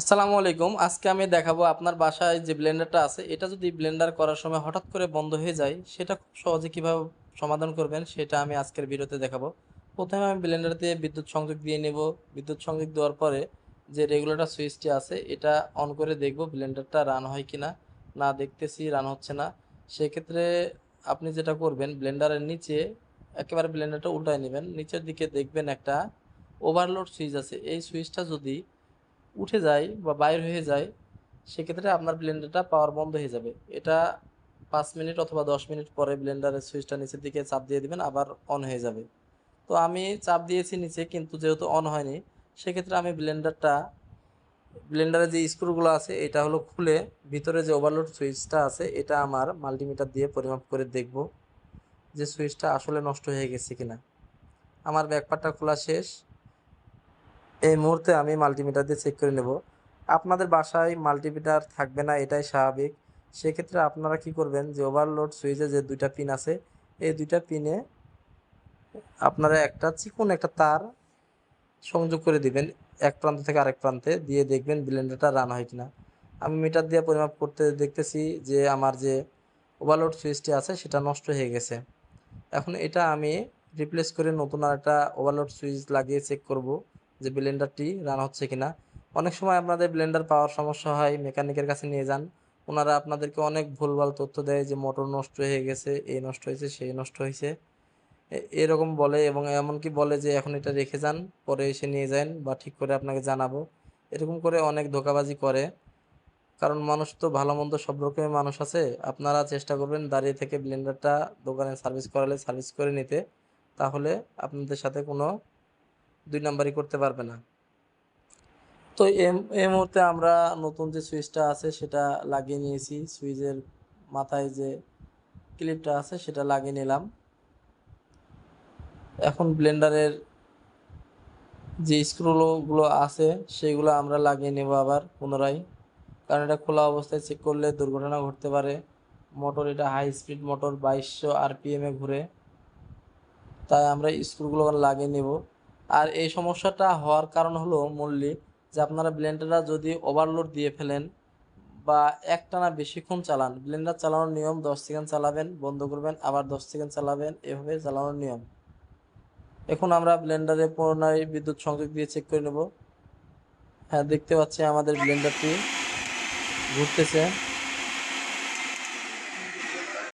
আসসালামু আলাইকুম। আজকে আমি দেখাবো আপনার বাসায় যে ব্লেন্ডারটা আছে, এটা যদি ব্লেন্ডার করার সময় হঠাৎ করে বন্ধ হয়ে যায়, সেটা খুব সহজে কীভাবে সমাধান করবেন, সেটা আমি আজকের ভিডিওতে দেখাবো। প্রথমে আমি ব্লেন্ডার দিয়ে বিদ্যুৎ সংযোগ দিয়ে নেব। বিদ্যুৎ সংযোগ দেওয়ার পরে যে রেগুলেটর সুইচটি আছে, এটা অন করে দেখব ব্লেন্ডারটা রান হয় কিনা। না, দেখতেছি রান হচ্ছে না। সেক্ষেত্রে আপনি যেটা করবেন, ব্লেন্ডারের নিচে একেবারে ব্লেন্ডারটা উল্টায় নেবেন। নিচের দিকে দেখবেন একটা ওভারলোড সুইচ আছে। এই সুইচটা যদি উঠে যায় বা বাইর হয়ে যায়, সেক্ষেত্রে আপনার ব্লেন্ডারটা পাওয়ার বন্ধ হয়ে যাবে। এটা পাঁচ মিনিট অথবা দশ মিনিট পরে ব্লেন্ডারের সুইচটা নিচের দিকে চাপ দিয়ে দিবেন, আবার অন হয়ে যাবে। তো আমি চাপ দিয়েছি নিচে, কিন্তু যেহেতু অন হয়নি, সেক্ষেত্রে আমি ব্লেন্ডারটা ব্লেন্ডারে যে স্ক্রুগুলো আছে, এটা হলো খুলে ভিতরে যে ওভারলোড সুইচটা আছে, এটা আমার মাল্টিমিটার দিয়ে পরিমাপ করে দেখব যে সুইচটা আসলে নষ্ট হয়ে গেছে কিনা। আমার ব্যাকপারটা খোলা শেষ এই মুহূর্তে আমি মাল্টিমিটার দিয়ে চেক করে নেব। আপনাদের বাসায় মাল্টিমিটার থাকবে না, এটাই স্বাভাবিক। সেক্ষেত্রে আপনারা কি করবেন যে ওভারলোড সুইচে যে দুইটা পিন আছে, এই দুইটা পিনে আপনারা একটা চিকন একটা তার সংযোগ করে দিবেন, এক প্রান্ত থেকে আরেক প্রান্তে, দিয়ে দেখবেন ব্লেন্ডারটা রান হয় কিনা। আমি মিটার দিয়ে পরিমাপ করতে দেখতেছি যে আমার যে ওভারলোড সুইচটি আছে, সেটা নষ্ট হয়ে গেছে। এখন এটা আমি রিপ্লেস করে নতুন আর একটা ওভারলোড সুইচ লাগিয়ে চেক করব। যে ব্লেন্ডারটি রান হচ্ছে কিনা। অনেক সময় আপনাদের ব্লেন্ডার পাওয়ার সমস্যা হয়, মেকানিকের কাছে নিয়ে যান। ওনারা আপনাদেরকে অনেক ভুলভাল তথ্য দেয় যে মোটর নষ্ট হয়ে গেছে এই নষ্ট হয়েছে সেই নষ্ট হয়েছে। এরকম বলে এবং এমনকি বলে যে এখন এটা রেখে যান, পরে এসে নিয়ে যান বা ঠিক করে আপনাকে জানাব। এরকম করে অনেক ধোকাবাজি করে। কারণ মানুষ তো ভালো মন্দ সব রকমের মানুষ আছে। আপনারা চেষ্টা করবেন দাঁড়িয়ে থেকে ব্লেন্ডারটা দোকানে সার্ভিস করালে সার্ভিস করে নিতে। তাহলে আপনাদের সাথে কোনো দুই নাম্বারই করতে পারবে না। তো এই মুহূর্তে আমরা নতুন যে সুইচটা আছে সেটা লাগিয়ে নিয়েছি। সুইচের মাথায় যে ক্লিপটা আছে সেটা লাগিয়ে নিলাম। এখন ব্লেন্ডারের যে স্ক্রুগুলো আছে সেগুলো আমরা লাগিয়ে নেব আবার পুনরায়। কারণ এটা খোলা অবস্থায় চেক করলে দুর্ঘটনা ঘটতে পারে। মোটর এটা হাই স্পিড মোটর বাইশশো আরপিএমে ঘুরে। তাই আমরা স্ক্রুগুলো লাগিয়ে নেব। আর এই সমস্যাটা হওয়ার কারণ হলো মূল্যে যে আপনারা ব্লেন্ডারটা যদি ওভারলোড দিয়ে ফেলেন বা একটানা বেশিক্ষণ চালান ব্লেন্ডার চালানোর নিয়ম দশ সেকেন্ড চালাবেন, বন্ধ করবেন, আবার দশ সেকেন্ড চালাবেন, এভাবে চালানোর নিয়ম। এখন আমরা ব্লেন্ডারে পুনরায় বিদ্যুৎ সংযোগ দিয়ে চেক করে নেব। হ্যাঁ দেখতে পাচ্ছি আমাদের ব্লেন্ডারটি ঘুরতেছে।